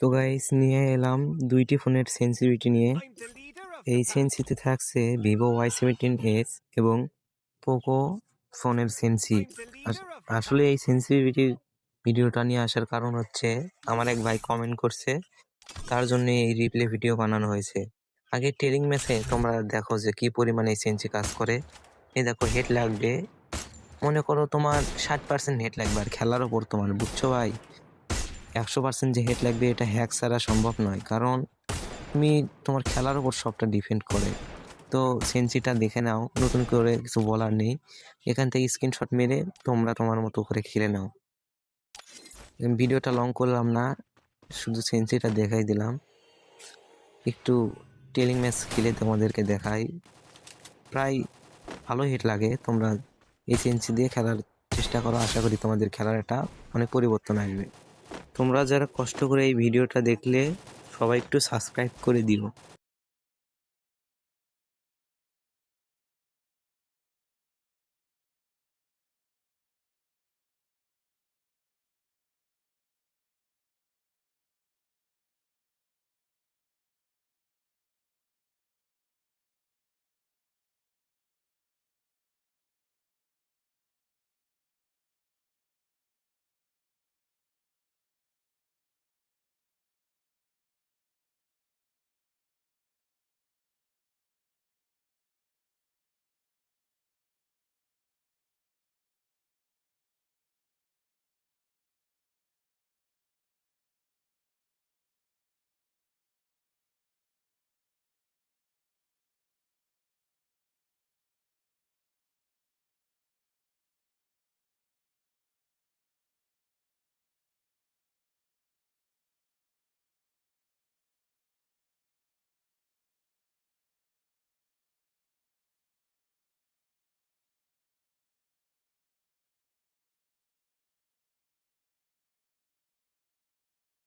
তো গাইস নিয়ে এলাম দুইটি ফোনের সেন্সিটিভিটি নিয়ে। এই সেন্সিতে থাকছে ভিভো ওয়াই সেভেন্টিন এস এবং পোকো ফোনের সেন্সি আস- আসলে এই সেন্সিটিভিটির ভিডিওটা নিয়ে আসার কারণ হচ্ছে, আমার এক ভাই কমেন্ট করছে, তার জন্য এই রিপ্লে ভিডিও বানানো হয়েছে। আগে টেলিং ম্যাচে তোমরা দেখো যে কি পরিমাণে এই সেন্সি কাজ করে। এই দেখো হেড লাগবে, মনে করো তোমার ষাট পার্সেন্ট হেড লাগবে, আর খেলার ওপর তোমার, বুঝছ ভাই? একশো পার্সেন্ট যে হেড লাগবে, এটা হ্যাক ছাড়া সম্ভব নয়। কারণ তুমি তোমার খেলার ওপর সবটা ডিপেন্ড করে। তো সেন্সিটা দেখে নাও, নতুন করে কিছু বলার নেই। এখান থেকে স্ক্রিনশট মেরে তোমরা তোমার মতো করে খেলে নাও। ভিডিওটা লং করলাম না, শুধু সেন্সিটা দেখাই দিলাম। একটু টেলিং ম্যাচ খেলে তোমাদেরকে দেখাই। প্রায় ভালো হিট লাগে, তোমরা এই সেন্সি দিয়ে খেলার চেষ্টা করো। আশা করি তোমাদের খেলার একটা অনেক পরিবর্তন আসবে। তোমরা যারা কষ্ট করে এই ভিডিওটা দেখলে সবাই একটু সাবস্ক্রাইব করে দিও।